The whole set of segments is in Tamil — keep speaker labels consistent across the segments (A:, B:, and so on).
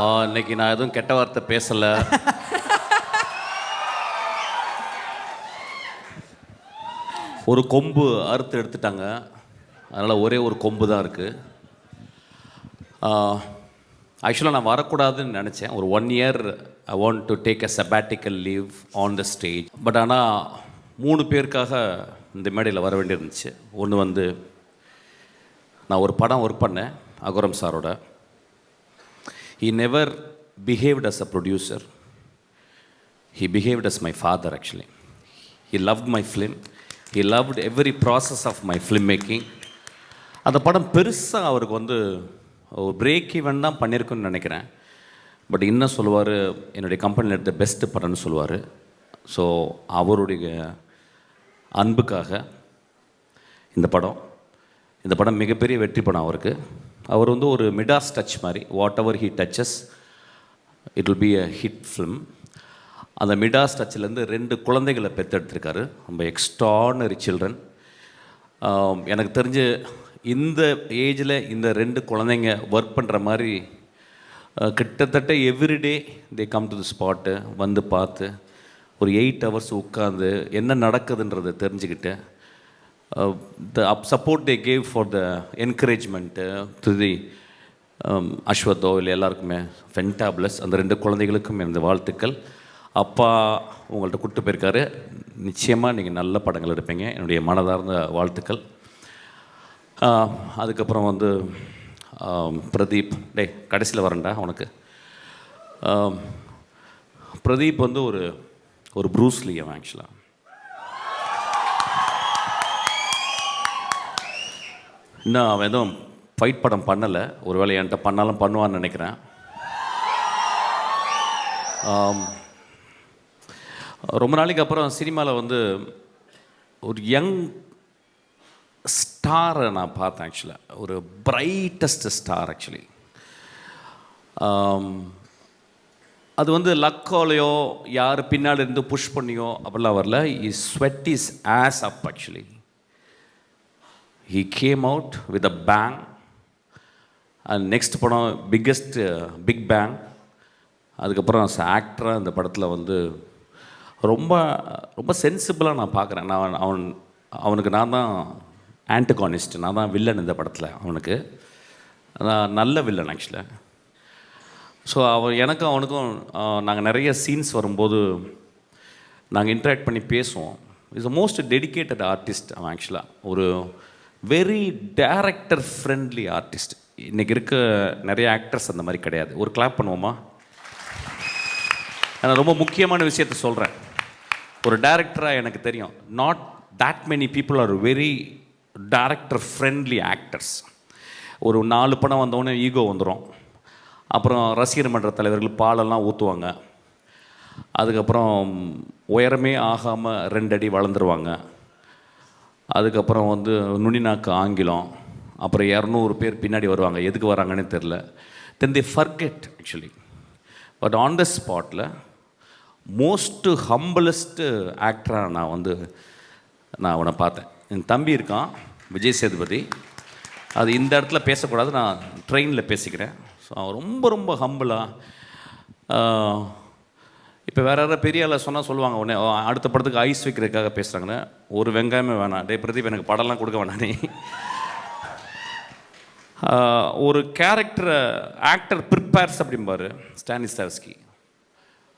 A: இன்னைக்கு நான் எதுவும் கெட்ட வார்த்தை பேசலை. ஒரு கொம்பு அறுத்து எடுத்துட்டாங்க. அதனால் ஒரே ஒரு கொம்பு தான் இருக்குது ஆக்சுவலாக நான் வரக்கூடாதுன்னு நினச்சேன். ஒரு one year I want to take a sabbatical leave on the stage but ஆனால் மூணு பேருக்காக இந்த மேடையில் வர வேண்டியிருந்துச்சு. ஒன்று வந்து நான் ஒரு படம் ஒர்க் பண்ணேன் அகுரம் சாரோட. He never behaved as a producer. He behaved as my father actually. He loved my film. He loved every process of my film making அந்த படம் பெருசாக அவருக்கு வந்து ஒரு பிரேக் ஈவன் தான் பண்ணியிருக்குன்னு நினைக்கிறேன். பட் இன்னும் சொல்லுவார் என்னுடைய கம்பெனியில் எடுத்த பெஸ்ட்டு படம்னு சொல்லுவார். ஸோ அவருடைய அன்புக்காக இந்த படம் இந்த படம் மிகப்பெரிய வெற்றி படம் அவருக்கு. அவர் வந்து ஒரு மிடாஸ் டச் மாதிரி whatever he touches it will be a hit film அந்த மிடாஸ் டச்சிலேருந்து ரெண்டு குழந்தைகளை பெற்றெடுத்திருக்காரு. ரொம்ப எக்ஸ்ட்ரானரி சில்ட்ரன் எனக்கு தெரிஞ்சு இந்த ஏஜில் இந்த ரெண்டு குழந்தைங்க ஒர்க் பண்ணுற மாதிரி கிட்டத்தட்ட everyday they come to the spot வந்து பார்த்து ஒரு எயிட் ஹவர்ஸ் உட்காந்து என்ன நடக்குதுன்றதை தெரிஞ்சுக்கிட்டு the up support they gave for the encouragement துதி அஸ்வத்தோ இல்லை எல்லாருக்குமே ஃபென்டாப்ளஸ் அந்த ரெண்டு குழந்தைகளுக்கும் எனது வாழ்த்துக்கள். அப்பா உங்கள்கிட்ட கூப்பிட்டு போயிருக்காரு. நிச்சயமாக நீங்கள் நல்ல படங்கள் எடுப்பீங்க. என்னுடைய மனதார்ந்த வாழ்த்துக்கள். அதுக்கப்புறம் வந்து பிரதீப். டே கடைசியில் வரேன்டா உனக்கு. பிரதீப் வந்து ஒரு ஒரு ப்ரூஸ்லி அவன் ஆக்சுவலாக இன்னும் அவன் எதுவும் ஃபைட் படம் பண்ணலை. ஒருவேளை என்கிட்ட பண்ணாலும் பண்ணுவான்னு நினைக்கிறேன். ரொம்ப நாளைக்கு அப்புறம் சினிமாவில் வந்து ஒரு யங் ஸ்டாரை நான் பார்த்தேன் ஆக்சுவலாக ஒரு பிரைட்டஸ்ட் ஸ்டார் ஆக்சுவலி அது வந்து லக்கோலையோ யார் பின்னாடி இருந்து புஷ் பண்ணியோ அப்படிலாம் வரல. Is sweat is as up actually he came out with a bang and next படம் பிக்கெஸ்ட் பிக் பேங் அதுக்கப்புறம் ஆக்டராக இந்த படத்தில் வந்து ரொம்ப ரொம்ப சென்சிபிளாக நான் பார்க்குறேன். நான் அவன் அவனுக்கு நான் தான் ஆன்டகானிஸ்ட் நான் தான் வில்லன் இந்த படத்தில் அவனுக்கு. நான் நல்ல வில்லன் ஆக்சுவலாக ஸோ அவன் எனக்கும் அவனுக்கும் நாங்கள் நிறைய சீன்ஸ் வரும்போது நாங்கள் இன்ட்ராக்ட் பண்ணி பேசுவோம். Is a most dedicated artist அவன் ஆக்சுவலாக ஒரு வெரி டேரக்டர் ஃப்ரெண்ட்லி ஆர்டிஸ்ட் இன்றைக்கி இருக்க நிறைய ஆக்டர்ஸ் அந்த மாதிரி கிடையாது. ஒரு கிளாப் பண்ணுவோமா? நான் ரொம்ப முக்கியமான விஷயத்த சொல்கிறேன் ஒரு டேரக்டராக எனக்கு தெரியும். Not that many people are very director friendly actors ஒரு நாலு படம் வந்தோடனே ஈகோ வந்துடும் அப்புறம் ரசிகர் மன்ற தலைவர்கள் பாலெல்லாம் ஊற்றுவாங்க அதுக்கப்புறம் உயரமே ஆகாமல் ரெண்டு அடி வளர்ந்துருவாங்க. அதுக்கப்புறம் வந்து நுனிநாக்கு ஆங்கிலம் அப்புறம் இரநூறு பேர் பின்னாடி வருவாங்க. எதுக்கு வராங்கன்னு தெரில then the forget actually but on the ஸ்பாட்டில் மோஸ்ட்டு ஹம்பிளஸ்ட்டு ஆக்டராக நான் வந்து நான் அவனை பார்த்தேன். என் தம்பி இருக்கான் விஜய் சேதுபதி. அது இந்த இடத்துல பேசக்கூடாது நான் ட்ரெயினில் பேசிக்கிறேன். ஸோ அவன் ரொம்ப ரொம்ப ஹம்பிளாக இப்போ வேற யாராவது பெரிய ஆளை சொன்னால் சொல்லுவாங்க உடனே அடுத்த படத்துக்கு ஐஸ் வைக்கிறதுக்காக பேசுகிறாங்கன்னு ஒரு வெங்காயமே வேணாம். டே பிரதீப் எனக்கு படம்லாம் கொடுக்க வேணாம் நீ. ஒரு கேரக்டரை ஆக்டர் ப்ரிப்பேர்ஸ் அப்படிம்பாரு ஸ்டானிஸ்டாவ்ஸ்கி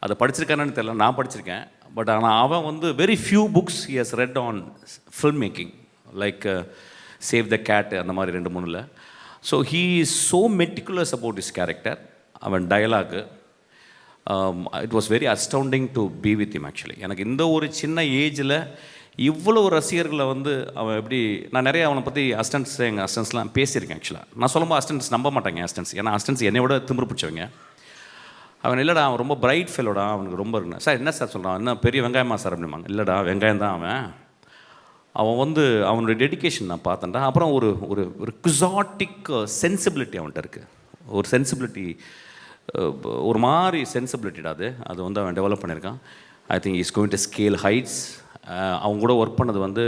A: அதை படிச்சிருக்கானு தெரியல நான் படிச்சிருக்கேன். பட் ஆனால் அவன் வந்து very few books he has read on film making like save the cat அந்த மாதிரி ரெண்டு மூணில். So he is so meticulous about is character அவன் dialogue it was very astounding to be with him actually எனக்கு இந்த ஒரு சின்ன ஏஜில் இவ்வளோ ரசிகர்களை வந்து அவன் எப்படி நான் நிறைய அவனை பற்றி அஸ்டன்ஸ் எங்கள் அஸ்டன்ஸ்லாம் பேசியிருக்கேன் ஆக்சுவலாக நான் சொல்லும்போது அஸ்டன்ஸ் நம்ப மாட்டாங்க அஸ்டன்ஸ் ஏன்னா அஸ்டன்ஸ் என்னை விட திமிரு பிடிச்சவங்க. அவன் இல்லைடா அவன் ரொம்ப பிரைட் ஃபெல்லோடா அவனுக்கு ரொம்ப இருக்குண்ணா சார் என்ன சார் சொல்கிறான் என்ன பெரிய வெங்காயமா சார் அப்படிம்பாங்க. இல்லைடா வெங்காயம் தான் அவன். அவன் வந்து அவனுடைய டெடிகேஷன் நான் பார்த்தேன்டா. அப்புறம் ஒரு ஒரு ஒரு குசாட்டிக் சென்சிபிலிட்டி uh, அவன்கிட்ட இருக்குது ஒரு சென்சிபிலிட்டி ஒரு மாதிரி சென்சிபிலிட்டிடா அது. அது வந்து அவன் டெவலப் பண்ணியிருக்கான். I think is going to scale heights அவங்க கூட ஒர்க் பண்ணது வந்து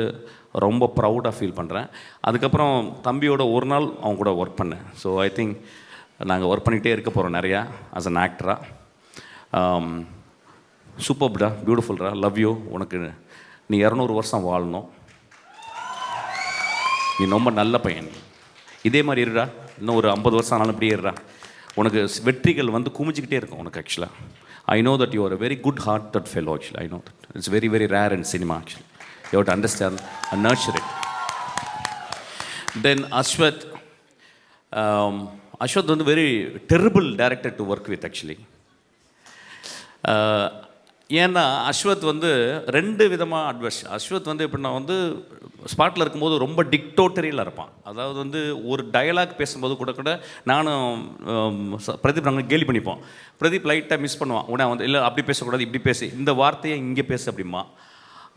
A: ரொம்ப ப்ரௌடாக ஃபீல் பண்ணுறேன் அதுக்கப்புறம் தம்பியோட ஒரு நாள் அவங்க கூட ஒர்க் பண்ணேன். ஸோ ஐ திங்க் நாங்கள் ஒர்க் பண்ணிகிட்டே இருக்க போகிறோம் நிறையா ஆஸ் அன் ஆக்டராக சூப்பர்டா பியூட்டிஃபுல்டா லவ் யூ உனக்கு நீ இரநூறு வருஷம் வாழணும். நீ ரொம்ப நல்ல பையன். இதே மாதிரி இருடா. இன்னும் ஒரு ஐம்பது வருஷம் ஆனாலும் இப்படியே இருடா. உனக்கு வெற்றிகள் வந்து குமிஞ்சிக்கிட்டே இருக்கும் உனக்கு ஆக்சுவலாக I know that you are very good heart that fellow actually I know that it's very very rare in cinema actually you to understand and nurture it then Ashwath Ashwath வந்து very terrible director to work with actually ஏன்னா அஸ்வத் வந்து ரெண்டு விதமாக அட்வைஸ் அஸ்வத் வந்து எப்படின்னா வந்து ஸ்பாட்டில் இருக்கும்போது ரொம்ப டிக்டோட்டரியில் இருப்பான். அதாவது வந்து ஒரு டயலாக் பேசும்போது கூட கூட நானும் பிரதீப் நாங்கள் கேலி பண்ணிப்போம். பிரதீப் லைட்டாக மிஸ் பண்ணுவான். உடனே வந்து இல்லை அப்படி பேசக்கூடாது இப்படி பேசு. இந்த வார்த்தையை இங்கே பேசு அப்படிமா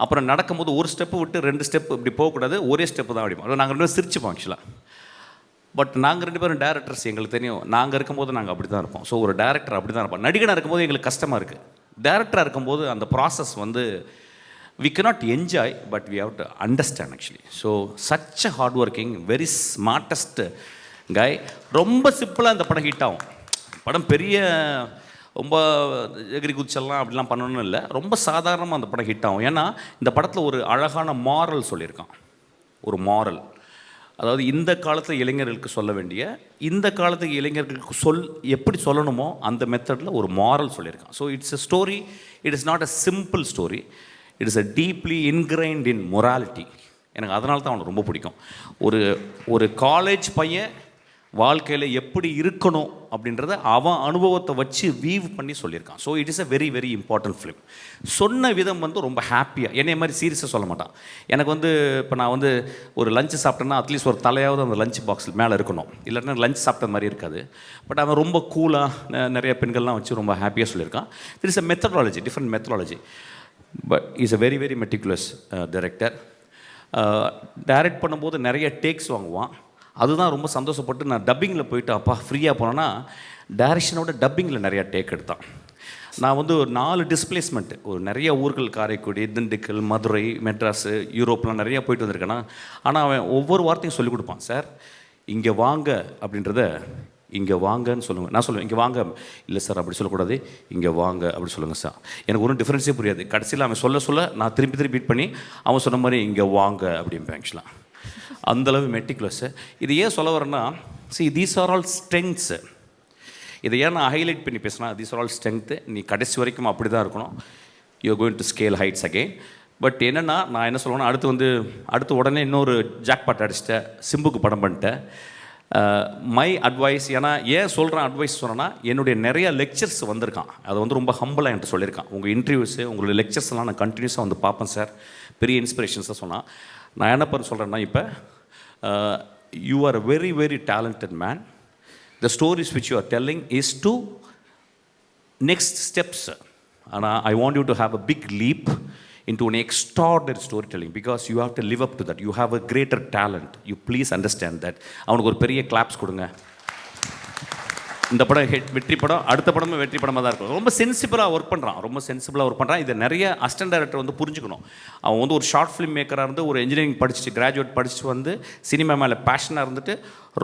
A: அப்புறம் நடக்கும்போது ஒரு ஸ்டெப்பு விட்டு ரெண்டு ஸ்டெப் இப்படி போகக்கூடாது. ஒரே ஸ்டெப்பு தான் அப்படிமா நாங்கள் ரெண்டு பேரும் சிரிச்சுப்போம் ஆக்சுவலாக பட் நாங்கள் ரெண்டு பேரும் டேரக்டர்ஸ் எங்களுக்கு தெரியும். நாங்கள் இருக்கும்போது நாங்கள் அப்படி தான் இருப்போம். ஸோ ஒரு டேரக்டர் அப்படி தான் இருப்போம் நடிகனாக இருக்கும்போது எங்களுக்கு கஷ்டமாக இருக்குது டேரக்டராக இருக்கும்போது அந்த ப்ராசஸ் வந்து we cannot enjoy but we have to understand actually so such a hard working very smartest guy ரொம்ப சிம்பிளாக அந்த படம் ஹிட் ஆகும். படம் பெரிய ரொம்ப எகிரி குச்செல்லாம் அப்படிலாம் பண்ணணும்னு இல்லை. ரொம்ப சாதாரணமாக அந்த படம் ஹிட் ஆகும். ஏன்னா இந்த படத்தில் ஒரு அழகான மாரல் சொல்லியிருக்கான். ஒரு மாரல் அதாவது இந்த காலத்தில் இளைஞர்களுக்கு சொல்ல வேண்டிய இந்த காலத்து இளைஞர்களுக்கு சொல் எப்படி சொல்லணுமோ அந்த மெத்தடில் ஒரு மாரல் சொல்லியிருக்கான் so it's a story it is not a simple story it is a deeply ingrained in morality எனக்கு அதனால தான் அவனுக்கு ரொம்ப பிடிக்கும். ஒரு ஒரு காலேஜ் பையன் வாழ்க்கையில் எப்படி இருக்கணும் அப்படின்றத அவன் அனுபவத்தை வச்சு வீவ் பண்ணி சொல்லியிருக்கான். So it is a very very important film சொன்ன விதம் வந்து ரொம்ப ஹாப்பியாக என்னைய மாதிரி சீரியஸாக சொல்ல மாட்டான். எனக்கு வந்து இப்போ நான் வந்து ஒரு லஞ்சு சாப்பிட்டேன்னா அட்லீஸ்ட் ஒரு தலையாவது அந்த லஞ்ச் பாக்ஸில் மேலே இருக்கணும். இல்லைன்னா லஞ்ச் சாப்பிட்ட மாதிரி இருக்காது. பட் அவன் ரொம்ப கூலாக நிறைய பெண்கள்லாம் வச்சு ரொம்ப ஹாப்பியாக சொல்லியிருக்கான். There is a methodology different methodology but is a very very meticulous director direct பண்ணும்போது நிறைய டேக்ஸ் வாங்குவான். அதுதான் ரொம்ப சந்தோஷப்பட்டு நான் டப்பிங்கில் போயிட்டு அப்பா ஃப்ரீயாக போனேன்னா டேரக்ஷனோட டப்பிங்கில் நிறையா டேக் எடுத்தான். நான் வந்து ஒரு நாலு டிஸ்பிளேஸ்மெண்ட் ஒரு நிறைய ஊர்கள் காரைக்குடி திண்டுக்கல் மதுரை மெட்ராஸு யூரோப்லாம் நிறையா போயிட்டு வந்திருக்கேன்னா ஆனால் அவன் ஒவ்வொரு வார்த்தையும் சொல்லிக் கொடுப்பான் சார் இங்கே வாங்க அப்படின்றத இங்கே வாங்கன்னு சொல்லுங்கள் நான் சொல்லுவேன் இங்கே வாங்க. இல்லை சார் அப்படி சொல்லக்கூடாது. இங்கே வாங்க அப்படி சொல்லுங்கள் சார். எனக்கு ஒன்றும் டிஃப்ரென்ஸே புரியாது. கடைசியில் அவன் சொல்ல சொல்ல நான் திருப்பி திருப்பி பீட் பண்ணி அவன் சொன்ன மாதிரி இங்கே வாங்க அப்படிம்பேன் ஆக்சுவலாக அந்தளவு மெட்டிகுலஸ் இது ஏன் சொல்ல வரேன்னா see these are all strengths இதை ஏன் நான் ஹைலைட் பண்ணி பேசினா தீஸ் ஆர் ஆல் ஸ்ட்ரென்த்து நீ கடைசி வரைக்கும் அப்படி தான் இருக்கணும். You going to scale heights again but என்னென்னா நான் என்ன சொல்லுவேன்னா அடுத்து வந்து அடுத்து உடனே இன்னொரு ஜாக்பாட் அடிச்சிட்டேன். சிம்புக்கு படம் பண்ணிட்டேன். மை அட்வைஸ் ஏன்னா ஏன் சொல்கிறேன் அட்வைஸ் சொன்னேன்னா என்னுடைய நிறைய லெக்சர்ஸ் வந்திருக்கான். அதை வந்து ரொம்ப ஹம்பிளாக என்கிட்ட சொல்லியிருக்கான். உங்கள் இன்டர்வியூஸு உங்களுடைய லெக்சர்ஸ்லாம் எல்லாம் நான் கண்டினியூஸாக வந்து பார்ப்பேன் சார் பெரிய இன்ஸ்பிரேஷன்ஸாக சொன்னால் நான் என்ன பண்ண சொல்கிறேன்னா இப்போ you are very very talented man the stories which you are telling is to next steps ஆனால் I want you to have a big leap into an extraordinary storytelling because you have to live up to that you have a greater talent you please understand that அவனுக்கு ஒரு பெரிய கிளாப்ஸ் கொடுங்க இந்த படம் ஹெட் வெற்றி படம் அடுத்த படமும் வெற்றி படமாக தான் இருக்கும். ரொம்ப சென்சிபிளாக ஒர்க் பண்ணுறான் ரொம்ப சென்சிபிளாக ஒர்க் பண்ணுறான் இதை நிறைய அசிஸ்டன்ட் டைரக்டர் வந்து புரிஞ்சுக்கணும். அவன் வந்து ஒரு ஷார்ட் ஃபிலிம் மேக்கராக இருந்து ஒரு இன்ஜினியரிங் படிச்சுட்டு கிராஜுவேட் படிச்சுட்டு வந்து சினிமா மேலே பேஷனாக இருந்துட்டு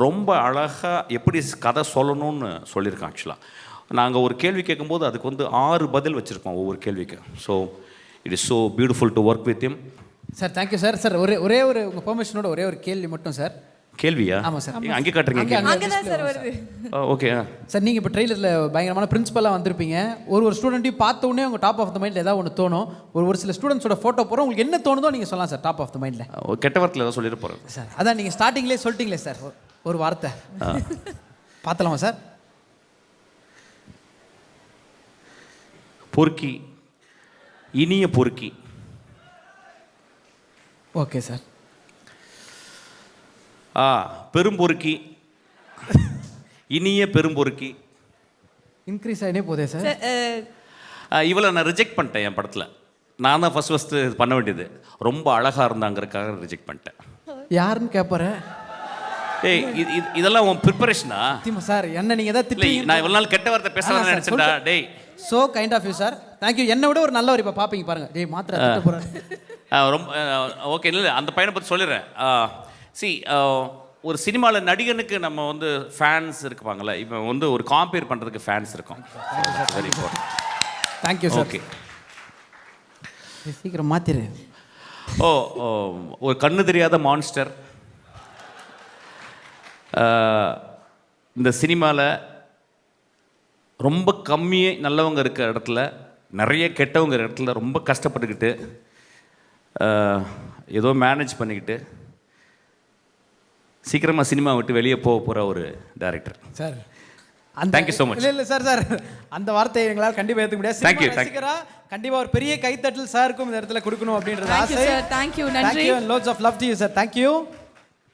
A: ரொம்ப அழகாக எப்படி கதை சொல்லணும்னு சொல்லியிருக்கான் ஆக்சுவலாக நாங்கள் ஒரு கேள்வி கேட்கும்போது அதுக்கு வந்து ஆறு பதில் வச்சுருக்கோம் ஒவ்வொரு கேள்விக்கு. So it is so beautiful to work with him
B: sir thank you sir sir ஒரே ஒரே ஒரு உங்கள் பெர்மிஷனோட ஒரே ஒரு கேள்வி மட்டும் சார்
A: கேள்வியா?
B: ஆமா சார்.
A: ஏங்க, அங்கே காட்டுறீங்க
B: அங்கே, அங்கே.
C: அங்கதான் சார் வருது.
A: ஓகே
B: சார் நீங்கள் இப்போ ட்ரெயிலரில் பயங்கரமான பிரின்சிபலாக வந்திருப்பீங்க. ஒரு ஒரு ஸ்டூடெண்ட்டையும் பார்த்த உடனே உங்கள் டாப் ஆஃப் த மைண்டில் ஏதாவது ஒன்று தோணும். ஒரு ஒரு சில ஸ்டூடெண்ட்ஸோட ஃபோட்டோ போகிறோம் உங்களுக்கு என்ன தோணுதோ நீங்கள் சொல்லலாம் சார் டாப் ஆஃப் த மைண்டில்
A: கெட்ட வார்த்தையில் ஏதாவது சொல்லிட்டு போகிறது
B: சார் அதான் நீங்கள் ஸ்டார்டிங்லேயே சொல்லிட்டீங்களே சார் ஒரு- ஒரு வார்த்தை. பார்த்தலாமா சார்?
A: பொறுக்கி. இனிய பொறுக்கி.
B: Okay sir.
A: ஆ பெரும்பொறுக்கி. இனிய பெரும்பொறுக்கி.
B: இன்க்ரீஸ் ஆகினே போதே சார்
A: ஆ, இவளை நான் ரிஜெக்ட் பண்ணிட்டேன் என் படத்தில். நான் தான் ஃபஸ்ட் ஃபஸ்ட்டு பண்ண வேண்டியது. ரொம்ப அழகாக இருந்தாங்கிறதுக்காக ரிஜெக்ட் பண்ணிட்டேன்.
B: யாருன்னு கேட்பாரு
A: ஏய் இது இது- இதெல்லாம் உன் ப்ரிப்பரேஷனா
B: திமுக சார் என்ன நீங்கள் ஏதாவது
A: இல்லை
B: திட்டி
A: நான் இவ்வளோ நாள் கெட்ட வார்த்தை பேசலாம்னு நினச்சேன்டா டேய்.
B: So kind of you sir thank you என்னை விட ஒரு நல்லவர் இப்போ பார்ப்பீங்க பாருங்க. டேய் மாத்திரை திட்ட போகிறேன்
A: ஆ, ரொம்ப ஓகே இல்லை அந்த பையனை பற்றி சொல்லிடுறேன். சி ஒரு சினிமாவில் நடிகனுக்கு நம்ம வந்து ஃபேன்ஸ் இருப்பாங்கல்ல இப்போ வந்து ஒரு காம்பேர் பண்ணுறதுக்கு ஃபேன்ஸ் இருக்கும். Very important
B: thank you sir
A: okay
B: சீக்கிரம் மாத்திரு.
A: ஓ ஒரு கண்ணு தெரியாத மான்ஸ்டர் இந்த சினிமாவில் ரொம்ப கம்மியே நல்லவங்க இருக்க இடத்துல நிறைய கெட்டவங்க இடத்துல ரொம்ப கஷ்டப்பட்டுக்கிட்டு ஆஹ், ஏதோ மேனேஜ் பண்ணிக்கிட்டு சீக்கிரமாக சினிமா விட்டு வெளியே போக போகிற ஒரு டைரக்டர்
B: சார் அந்த
A: Thank you so much.
B: இல்ல இல்ல சார் சார் அந்த வார்த்தையை எங்களால் கண்டிப்பா ஏத்துக்க முடியாது
A: you.
B: ரசிகரா கண்டிப்பா ஒரு பெரிய கைத்தட்டல் சாருக்கும் இந்த இடத்துல கொடுக்கணும் அப்படின்றது ஆசை
C: sir. Thank you. நன்றி.
B: Thank you lots of love to you sir thank you